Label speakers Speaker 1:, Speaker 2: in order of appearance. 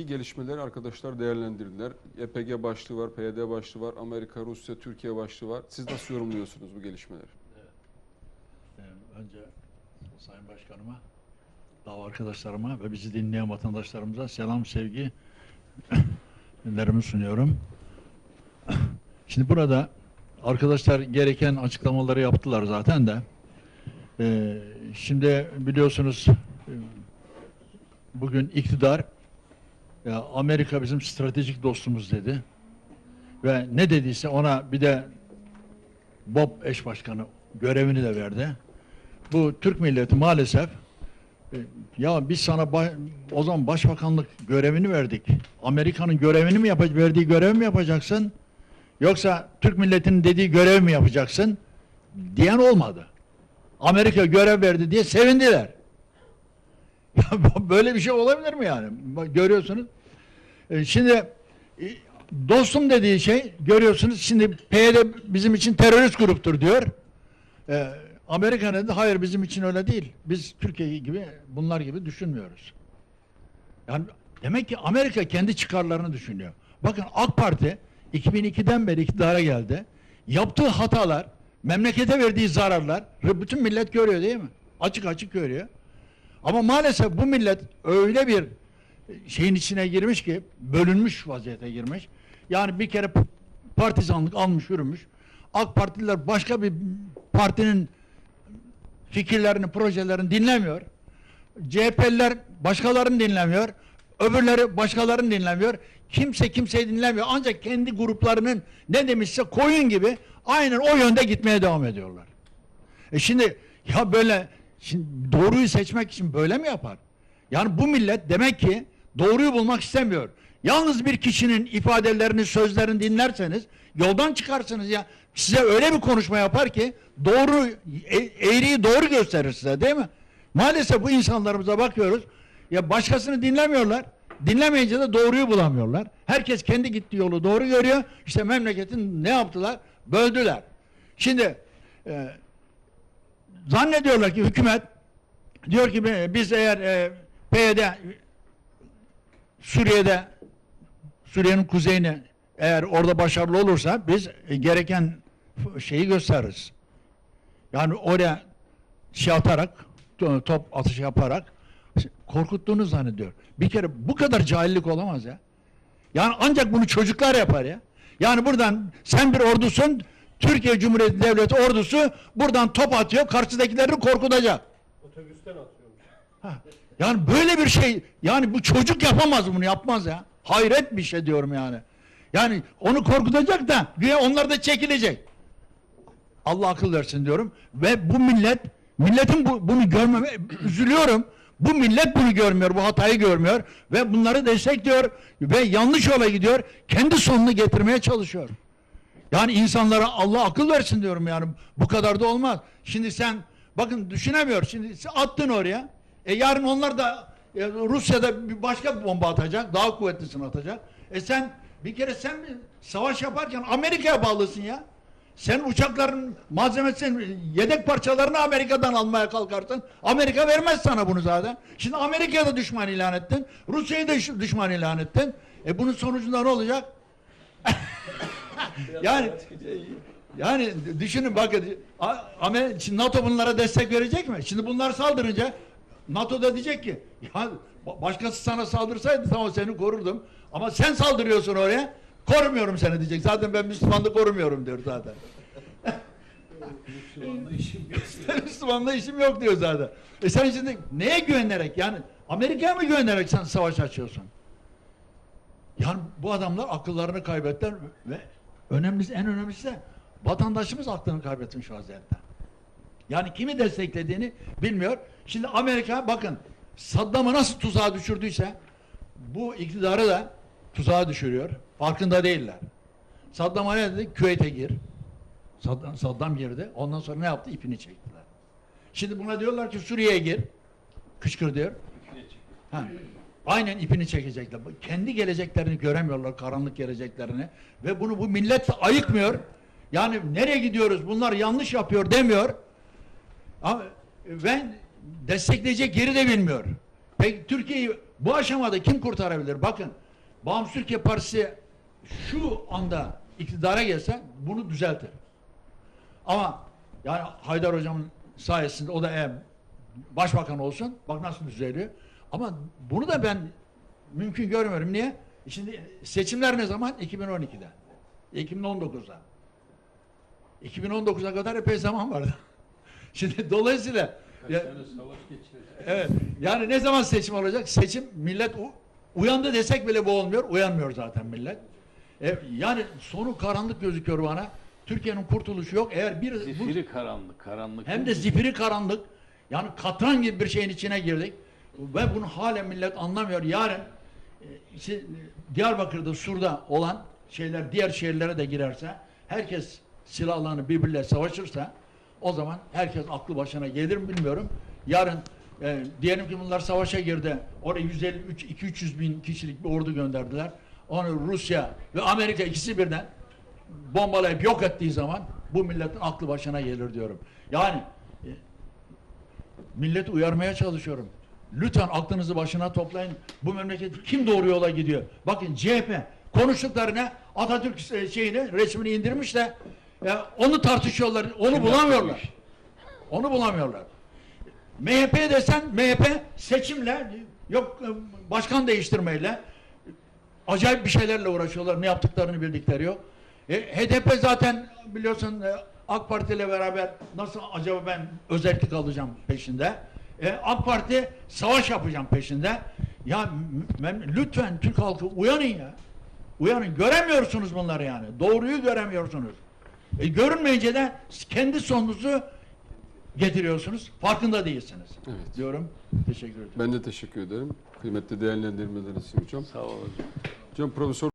Speaker 1: Suriye'deki gelişmeleri arkadaşlar değerlendirdiler. YPG başlığı var, PYD başlığı var, Amerika, Rusya, Türkiye başlığı var. Siz nasıl yorumluyorsunuz bu gelişmeleri?
Speaker 2: Ee, Önce Sayın Başkanıma, dava arkadaşlarıma ve bizi dinleyen vatandaşlarımıza selam, sevgi lerimi sunuyorum. Şimdi burada arkadaşlar gereken açıklamaları yaptılar zaten de. Ee, şimdi biliyorsunuz e, bugün iktidar ya Amerika bizim stratejik dostumuz dedi. Ve ne dediyse ona bir de Bob eş başkanı görevini de verdi. Bu Türk milleti maalesef e, ya biz sana o zaman başbakanlık görevini verdik. Amerika'nın görevini mi yapacak, verdiği görevi mi yapacaksın? Yoksa Türk milletinin dediği görevi mi yapacaksın? Diyen olmadı. Amerika görev verdi diye sevindiler. Böyle bir şey olabilir mi yani? Görüyorsunuz. E, Şimdi e, dostum dediği şey görüyorsunuz şimdi PYD bizim için terörist gruptur diyor. Ee, Amerika dedi? Hayır bizim için öyle değil. Biz Türkiye gibi bunlar gibi düşünmüyoruz. Yani demek ki Amerika kendi çıkarlarını düşünüyor. Bakın AK Parti 2002'den beri iktidara geldi. Yaptığı hatalar, memlekete verdiği zararlar bütün millet görüyor değil mi? Açık açık görüyor. Ama maalesef bu millet öyle bir şeyin içine girmiş ki bölünmüş vaziyete girmiş. Yani bir kere partizanlık almış yürümüş. AK Partililer başka bir partinin fikirlerini, projelerini dinlemiyor. CHP'liler başkalarını dinlemiyor. Öbürleri başkalarını dinlemiyor. Kimse kimseyi dinlemiyor. Ancak kendi gruplarının ne demişse koyun gibi aynen o yönde gitmeye devam ediyorlar. E şimdi ya böyle şimdi doğruyu seçmek için böyle mi yapar? Yani bu millet demek ki doğruyu bulmak istemiyor. Yalnız bir kişinin ifadelerini, sözlerini dinlerseniz yoldan çıkarsınız ya. Size öyle bir konuşma yapar ki doğru e- eğriyi doğru gösterir size değil mi? Maalesef bu insanlarımıza bakıyoruz. Ya başkasını dinlemiyorlar. Dinlemeyince de doğruyu bulamıyorlar. Herkes kendi gittiği yolu doğru görüyor. İşte memleketin ne yaptılar? Böldüler. Şimdi e, zannediyorlar ki hükümet diyor ki "Bi- biz eğer e, PYD Suriye'de Suriye'nin kuzeyine eğer orada başarılı olursa biz e, gereken şeyi gösteririz. Yani oraya şey atarak to- top atışı yaparak korkuttuğunu zannediyor. Bir kere bu kadar cahillik olamaz ya. Yani ancak bunu çocuklar yapar ya. Yani buradan sen bir ordusun Türkiye Cumhuriyeti Devleti ordusu buradan top atıyor karşıdakileri korkutacak.
Speaker 3: Otobüsten atıyormuş.
Speaker 2: Ha, Yani böyle bir şey yani bu çocuk yapamaz bunu yapmaz ya. Hayret bir şey diyorum yani. Yani onu korkutacak da güya onlar da çekilecek. Allah akıl versin diyorum. Ve bu millet milletin bu, bunu görmeme üzülüyorum. Bu millet bunu görmüyor, bu hatayı görmüyor ve bunları destekliyor ve yanlış yola gidiyor. Kendi sonunu getirmeye çalışıyor. Yani insanlara Allah akıl versin diyorum yani. Bu kadar da olmaz. Şimdi sen bakın düşünemiyor. Şimdi attın oraya. E yarın onlar da e, Rusya'da bir başka bir bomba atacak. Daha kuvvetlisini atacak. E sen bir kere sen savaş yaparken Amerika'ya bağlısın ya. Sen uçakların malzemesini, yedek parçalarını Amerika'dan almaya kalkarsın. Amerika vermez sana bunu zaten. Şimdi Amerika'ya da düşman ilan ettin. Rusya'yı da düş- düşman ilan ettin. E bunun sonucunda ne olacak? Yani yani düşünün bakın şimdi NATO bunlara destek verecek mi? Şimdi bunlar saldırınca NATO da diyecek ki ya ba- başkası sana saldırsaydı tamam seni korurdum ama sen saldırıyorsun oraya korumuyorum seni diyecek. Zaten ben Müslümanlığı korumuyorum diyor zaten.
Speaker 3: Müslümanla işim yok.
Speaker 2: Müslümanla işim yok diyor zaten. E sen şimdi neye güvenerek yani Amerika'ya mı güvenerek sen savaş açıyorsun? Yani bu adamlar akıllarını kaybettiler ve önemlisi en önemlisi de vatandaşımız aklını kaybetmiş vaziyette. Yani kimi desteklediğini bilmiyor. Şimdi Amerika bakın Saddam'ı nasıl tuzağa düşürdüyse bu iktidarı da tuzağa düşürüyor. Farkında değiller. Saddam'a ne dedi? Küveyt'e gir. Saddam, Saddam girdi. Ondan sonra ne yaptı? İpini çektiler. Şimdi buna diyorlar ki Suriye'ye gir. Kışkır diyor. Ha. Aynen ipini çekecekler. Kendi geleceklerini göremiyorlar, karanlık geleceklerini. Ve bunu bu millet ayıkmıyor. Yani nereye gidiyoruz? Bunlar yanlış yapıyor demiyor. Ama ben destekleyecek yeri de bilmiyor. Peki Türkiye'yi bu aşamada kim kurtarabilir? Bakın Bağımsız Türkiye Partisi şu anda iktidara gelse bunu düzeltir. Ama yani Haydar Hocam'ın sayesinde o da eğer başbakan olsun bak nasıl düzeliyor. Ama bunu da ben mümkün görmüyorum. Niye? Şimdi seçimler ne zaman? 2012'de. 2019'da. 2019'a kadar epey zaman vardı. Şimdi dolayısıyla ya, evet yani ne zaman seçim olacak? Seçim millet uyandı desek bile bu olmuyor. Uyanmıyor zaten millet. E, yani sonu karanlık gözüküyor bana. Türkiye'nin kurtuluşu yok. Eğer bir bu-
Speaker 4: Zifiri karanlık, karanlık.
Speaker 2: hem de zifiri karanlık. Yani katran gibi bir şeyin içine girdik. Ve bunu hala millet anlamıyor. Yarın işte, e, Diyarbakır'da, Sur'da olan şeyler diğer şehirlere de girerse, herkes silahlarını birbirle savaşırsa o zaman herkes aklı başına gelir mi bilmiyorum. Yarın e, diyelim ki bunlar savaşa girdi. Oraya 153 200 bin kişilik bir ordu gönderdiler. Onu Rusya ve Amerika ikisi birden bombalayıp yok ettiği zaman bu milletin aklı başına gelir diyorum. Yani e, milleti uyarmaya çalışıyorum. Lütfen aklınızı başına toplayın. Bu memleket kim doğru yola gidiyor? Bakın CHP konuştuklarına Atatürk e, şeyini resmini indirmiş de e, onu tartışıyorlar. Onu bulamıyorlar. Onu bulamıyorlar. MHP desen MHP seçimle yok e, başkan değiştirmeyle acayip bir şeylerle uğraşıyorlar. Ne yaptıklarını bildikleri yok. E, HDP zaten biliyorsun e, AK Parti ile beraber nasıl acaba ben özellik alacağım peşinde. E, AK Parti savaş yapacağım peşinde. Ya lütfen Türk halkı uyanın ya. Uyanın. Göremiyorsunuz bunları yani. Doğruyu göremiyorsunuz. E, görünmeyince de kendi sonunuzu getiriyorsunuz. Farkında değilsiniz.
Speaker 1: Evet.
Speaker 2: Diyorum. Teşekkür ederim.
Speaker 1: Ben de teşekkür ederim. Kıymetli değerlendirmeleriniz için hocam.
Speaker 4: Sağ ol hocam.
Speaker 1: Hocam Profesör